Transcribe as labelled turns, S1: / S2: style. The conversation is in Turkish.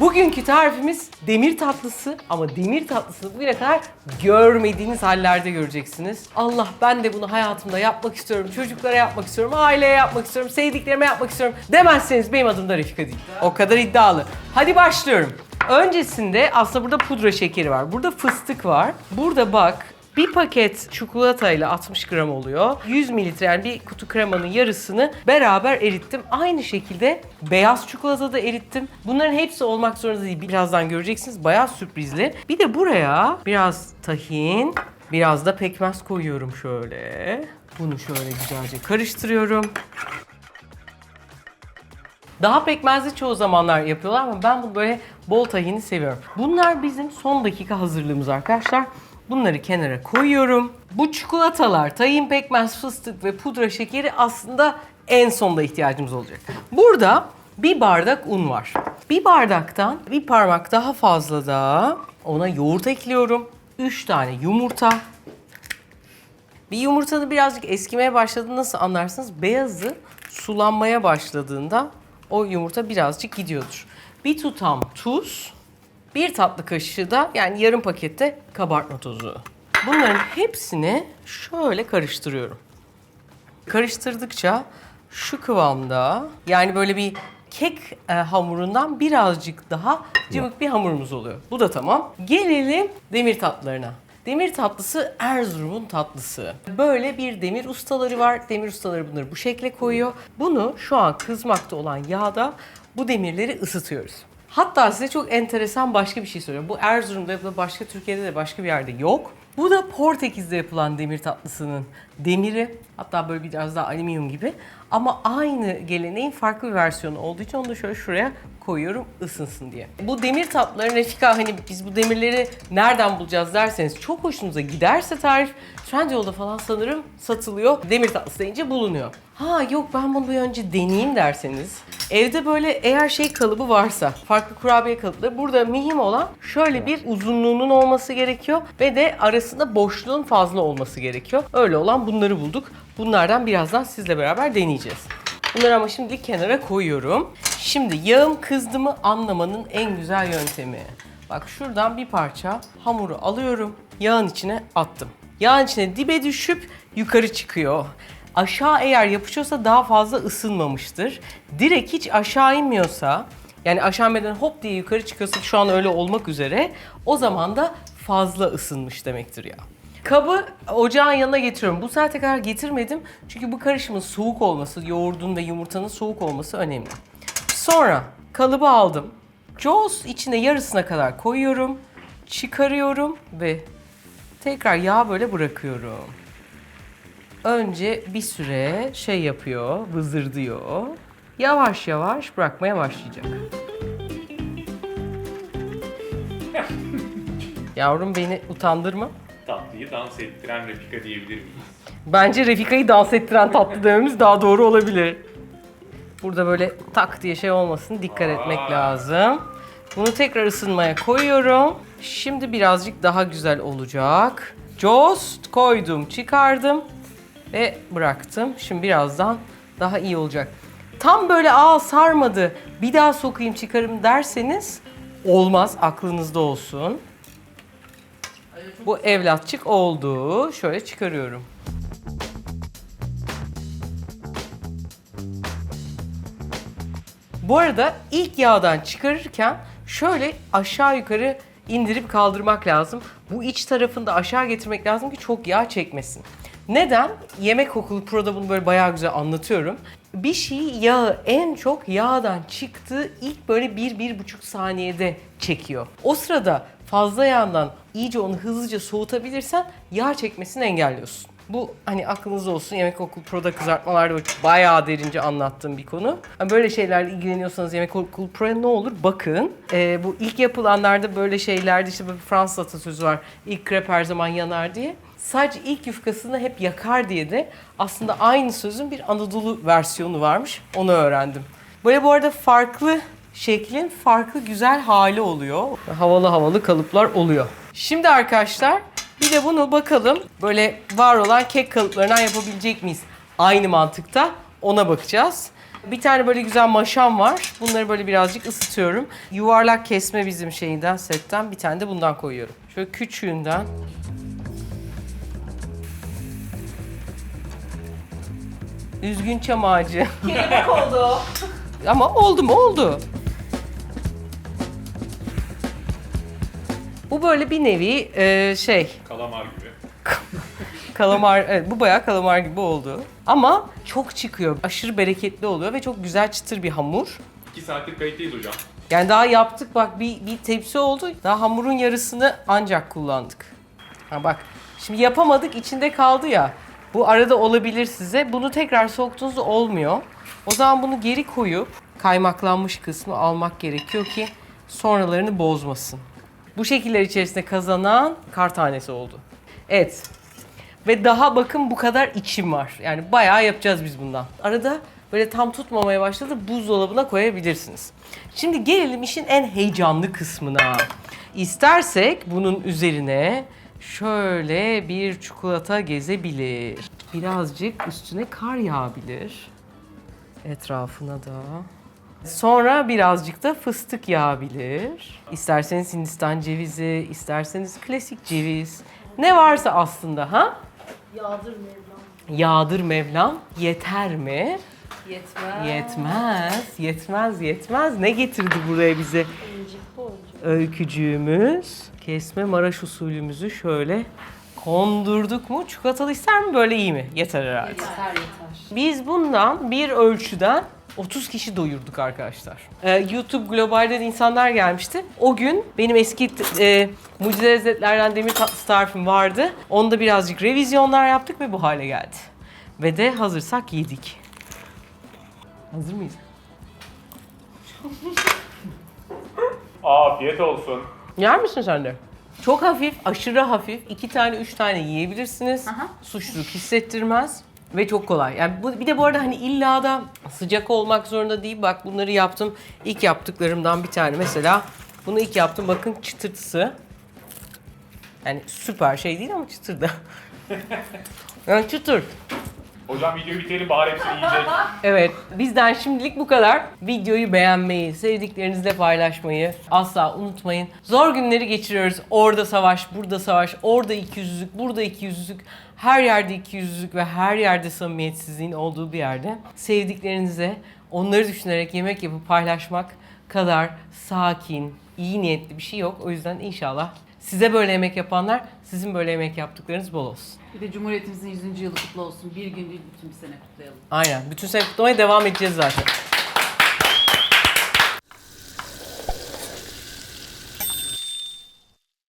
S1: Bugünkü tarifimiz demir tatlısı ama demir tatlısını bugüne kadar görmediğiniz hallerde göreceksiniz. Allah ben de bunu hayatımda yapmak istiyorum, çocuklara yapmak istiyorum, aileye yapmak istiyorum, sevdiklerime yapmak istiyorum demezseniz benim adım da Refika değil. O kadar iddialı. Hadi başlıyorum. Öncesinde aslında burada pudra şekeri var. Burada fıstık var. Burada bak bir paket çikolatayla 60 gram oluyor. 100 mililitre yani bir kutu kremanın yarısını beraber erittim. Aynı şekilde beyaz çikolata da erittim. Bunların hepsi olmak zorunda değil. Birazdan göreceksiniz. Bayağı sürprizli. Bir de buraya biraz tahin, biraz da pekmez koyuyorum şöyle. Bunu şöyle güzelce karıştırıyorum. Daha pekmezli çoğu zamanlar yapıyorlar ama ben bunu böyle bol tahini seviyorum. Bunlar bizim son dakika hazırlığımız arkadaşlar. Bunları kenara koyuyorum. Bu çikolatalar, tahin pekmez, fıstık ve pudra şekeri aslında en sonda ihtiyacımız olacak. Burada bir bardak un var. Bir bardaktan bir parmak daha fazla da ona yoğurt ekliyorum. 3 tane yumurta, bir yumurtanın birazcık eskimeye başladığını nasıl anlarsınız? Beyazı sulanmaya başladığında o yumurta birazcık gidiyordur. Bir tutam tuz, bir tatlı kaşığı da yani yarım pakette kabartma tozu. Bunların hepsini şöyle karıştırıyorum. Karıştırdıkça şu kıvamda yani böyle bir kek e, hamurundan birazcık daha cıvık bir hamurumuz oluyor. Bu da tamam. Gelelim demir tatlılarına. Demir tatlısı Erzurum'un tatlısı. Böyle bir demir ustaları var. Demir ustaları bunları bu şekle koyuyor. Bunu şu an kızmakta olan yağda bu demirleri ısıtıyoruz. Hatta size çok enteresan başka bir şey söylüyorum. Bu Erzurum'da ya da başka Türkiye'de de başka bir yerde yok. Bu da Portekiz'de yapılan demir tatlısının demiri. Hatta böyle biraz daha alüminyum gibi. Ama aynı geleneğin farklı bir versiyonu olduğu için onu da şöyle şuraya koyuyorum ısınsın diye. Bu demir tatlıların Refika hani biz bu demirleri nereden bulacağız derseniz çok hoşunuza giderse tarif Trendyol'da falan sanırım satılıyor. Demir tatlısı deyince bulunuyor. Ha yok ben bunu bir önce deneyeyim derseniz evde böyle eğer şey kalıbı varsa farklı kurabiye kalıpları burada mühim olan şöyle bir uzunluğunun olması gerekiyor ve de arasında boşluğun fazla olması gerekiyor. Öyle olan bunları bulduk. Bunlardan birazdan sizle beraber deneyeceğiz. Bunları ama şimdilik kenara koyuyorum. Şimdi yağım kızdı mı anlamanın en güzel yöntemi. Bak şuradan bir parça hamuru alıyorum. Yağın içine attım. Yağın içine dibe düşüp yukarı çıkıyor. Aşağı eğer yapışıyorsa daha fazla ısınmamıştır. Direkt hiç aşağı inmiyorsa yani aşağı inmeden hop diye yukarı çıkıyorsa şu an öyle olmak üzere o zaman da fazla ısınmış demektir ya. Kabı ocağın yanına getiriyorum. Bu saate kadar getirmedim. Çünkü bu karışımın soğuk olması, yoğurdun ve yumurtanın soğuk olması önemli. Sonra kalıbı aldım. Jaws içine yarısına kadar koyuyorum. Çıkarıyorum ve tekrar yağ böyle bırakıyorum. Önce bir süre şey yapıyor, vızırdıyor. Yavaş yavaş bırakmaya başlayacak. Yavrum beni utandırma.
S2: Tatlıyı dans ettiren Refika diyebilir miyiz?
S1: Bence Refika'yı dans ettiren tatlı dememiz daha doğru olabilir. Burada böyle tak diye şey olmasın dikkat etmek
S2: Aa.
S1: lazım. Bunu tekrar ısınmaya koyuyorum. Şimdi birazcık daha güzel olacak. Jost koydum, çıkardım ve bıraktım. Şimdi birazdan daha iyi olacak. Tam böyle aa sarmadı, bir daha sokayım çıkarım derseniz olmaz, aklınızda olsun. Bu evlatçık oldu. Şöyle çıkarıyorum. Bu arada ilk yağdan çıkarırken şöyle aşağı yukarı indirip kaldırmak lazım. Bu iç tarafını da aşağı getirmek lazım ki çok yağ çekmesin. Neden? Yemek kokulu proda bunu böyle bayağı güzel anlatıyorum. Bir şeyi yağı en çok yağdan çıktığı ilk böyle 1-1,5 saniyede çekiyor. O sırada fazla yağdan iyice onu hızlıca soğutabilirsen yağ çekmesini engelliyorsun. Bu hani aklınızda olsun Yemek Okulu Pro'da kızartmalarda bayağı derince anlattığım bir konu. Hani böyle şeylerle ilgileniyorsanız Yemek Okulu Pro'ya ne olur bakın. Ee, bu ilk yapılanlarda böyle şeylerde işte böyle Fransız atasözü var. İlk krep her zaman yanar diye. Sadece ilk yufkasını hep yakar diye de aslında aynı sözün bir Anadolu versiyonu varmış. Onu öğrendim. Böyle bu arada farklı şeklin farklı güzel hali oluyor. Havalı havalı kalıplar oluyor. Şimdi arkadaşlar bir de bunu bakalım böyle var olan kek kalıplarından yapabilecek miyiz? Aynı mantıkta ona bakacağız. Bir tane böyle güzel maşam var. Bunları böyle birazcık ısıtıyorum. Yuvarlak kesme bizim şeyinden, setten. Bir tane de bundan koyuyorum. Şöyle küçüğünden. Üzgün çam ağacı.
S3: Kelebek oldu.
S1: Ama oldu mu? Oldu. Bu böyle bir nevi e, şey,
S2: Kalamar gibi.
S1: kalamar, evet bu bayağı kalamar gibi oldu. Ama çok çıkıyor, aşırı bereketli oluyor ve çok güzel çıtır bir hamur.
S2: 2 saattir kayıttayız hocam.
S1: Yani daha yaptık bak bir, bir tepsi oldu. Daha hamurun yarısını ancak kullandık. Ha bak şimdi yapamadık içinde kaldı ya. Bu arada olabilir size. Bunu tekrar soktuğunuzda olmuyor. O zaman bunu geri koyup kaymaklanmış kısmı almak gerekiyor ki sonralarını bozmasın. Bu şekiller içerisinde kazanan kar tanesi oldu. Evet. Ve daha bakın bu kadar içim var. Yani bayağı yapacağız biz bundan. Arada böyle tam tutmamaya başladı buzdolabına koyabilirsiniz. Şimdi gelelim işin en heyecanlı kısmına. İstersek bunun üzerine şöyle bir çikolata gezebilir. Birazcık üstüne kar yağabilir. Etrafına da. Sonra birazcık da fıstık yağabilir. İsterseniz Hindistan cevizi, isterseniz klasik ceviz. Ne varsa aslında ha?
S3: Yağdır Mevlam.
S1: Yağdır Mevlam yeter mi?
S3: Yetmez.
S1: Yetmez, yetmez, yetmez. Ne getirdi buraya bize öykücüğümüz? Kesme Maraş usulümüzü şöyle kondurduk mu? Çikolatalı ister mi böyle iyi mi? Yeter herhalde.
S3: Yeter yeter.
S1: Biz bundan bir ölçüden 30 kişi doyurduk arkadaşlar. Ee, YouTube Global'den insanlar gelmişti. O gün benim eski e, Mucize Lezzetlerden demir tatlısı tarifim vardı. Onda birazcık revizyonlar yaptık ve bu hale geldi. Ve de hazırsak yedik. Hazır mıyız?
S2: Afiyet olsun.
S1: Yer misin sen de? Çok hafif, aşırı hafif. iki tane, üç tane yiyebilirsiniz.
S3: Aha.
S1: Suçluluk hissettirmez. Ve çok kolay. Yani bu, bir de bu arada hani illa da sıcak olmak zorunda değil. Bak bunları yaptım. İlk yaptıklarımdan bir tane mesela. Bunu ilk yaptım. Bakın çıtırtısı. Yani süper şey değil ama çıtır da. yani çıtır.
S2: Hocam videoyu bitirelim bahar hepsini yiyecek.
S1: Evet, bizden şimdilik bu kadar. Videoyu beğenmeyi, sevdiklerinizle paylaşmayı asla unutmayın. Zor günleri geçiriyoruz. Orada savaş, burada savaş, orada ikiyüzlülük, burada ikiyüzlülük. Her yerde ikiyüzlülük ve her yerde samimiyetsizliğin olduğu bir yerde sevdiklerinize onları düşünerek yemek yapıp paylaşmak kadar sakin, iyi niyetli bir şey yok. O yüzden inşallah size böyle yemek yapanlar, sizin böyle yemek yaptıklarınız bol olsun.
S3: Bir de Cumhuriyetimizin 100. yılı kutlu olsun. Bir gün değil bütün bir sene kutlayalım.
S1: Aynen. Bütün sene kutlamaya devam edeceğiz zaten.